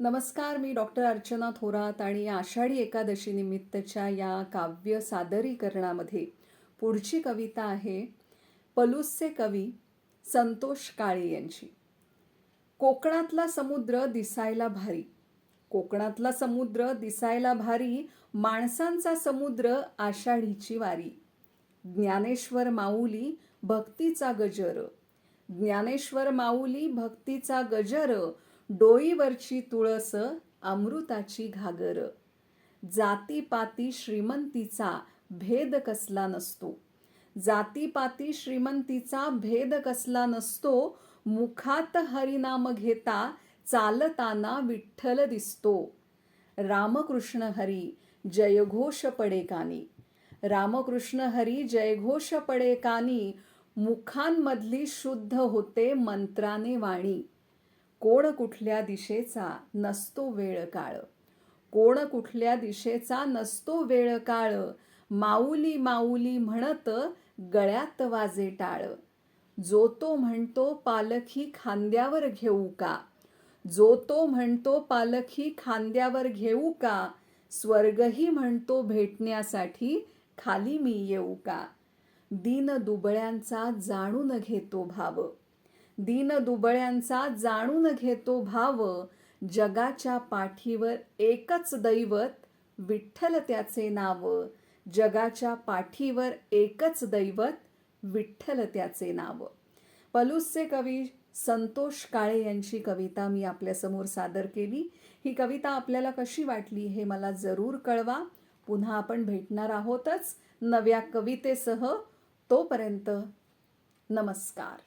नमस्कार मी डॉक्टर अर्चना थोरात आणि आषाढी एकादशीनिमित्तच्या या काव्य सादरीकरणामध्ये पुढची कविता आहे पलूसचे कवी संतोष काळे यांची. कोकणातला समुद्र दिसायला भारी. कोकणातला समुद्र दिसायला भारी माणसांचा समुद्र आषाढीची वारी. ज्ञानेश्वर माऊली भक्तीचा गजर. ज्ञानेश्वर माऊली भक्तीचा गजर डोईवरची तुळस अमृताची घागर. जातीपाती श्रीमंतीचा भेद कसला नसतो. जातीपाती श्रीमंतीचा भेद कसला नसतो मुखात हरिनाम घेता चालताना विठ्ठल दिसतो. रामकृष्ण हरी जयघोष पडे कानी. रामकृष्ण हरी जयघोष पडे कानी. मुखांमधली शुद्ध होते मंत्राने वाणी. कोण कुठल्या दिशेचा नसतो वेळ काळ. कोण कुठल्या दिशेचा नसतो वेळ काळ. माऊली माऊली म्हणत गळ्यात वाजे टाळ. जो तो म्हणतो पालखी खांद्यावर घेऊ का? जो तो म्हणतो पालखी खांद्यावर घेऊ का? स्वर्गही म्हणतो भेटण्यासाठी खाली मी येऊ का? दीन दुबळ्यांचा जाणून घेतो भाव. दीन दुबळ्यांचा जाणून घेतो भाव. जगाच्या पाठीवर एकच दैवत विठ्ठल त्याचे नाव. जगाच्या पाठीवर एकच दैवत विठ्ठल त्याचे नाव. पलूसचे कवी संतोष काळे यांची कविता मी आपल्यासमोर सादर केली. ही कविता आपल्याला कशी वाटली हे मला जरूर कळवा. पुन्हा आपण भेटणार आहोतच नव्या कवितेसह. तोपर्यंत नमस्कार.